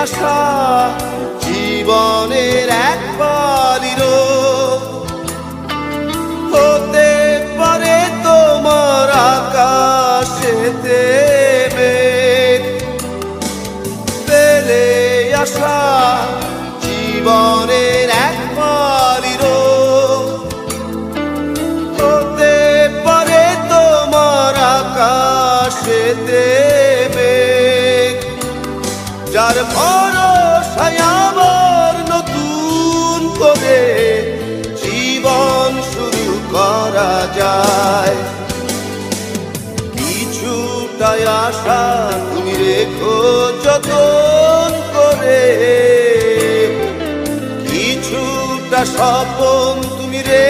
আসা জীবনের একবারির হতে পারে তোমার আকাশেতে ফেলে আসা জীবনের একবারির হতে পারে তোমার আকাশেতে যার ভরসায় আবার নতুন করে জীবন শুরু করা যায়। কিছুটাই আশা তুমি রেখো যতন করে। কিছুটা স্বপন তুমি রেখো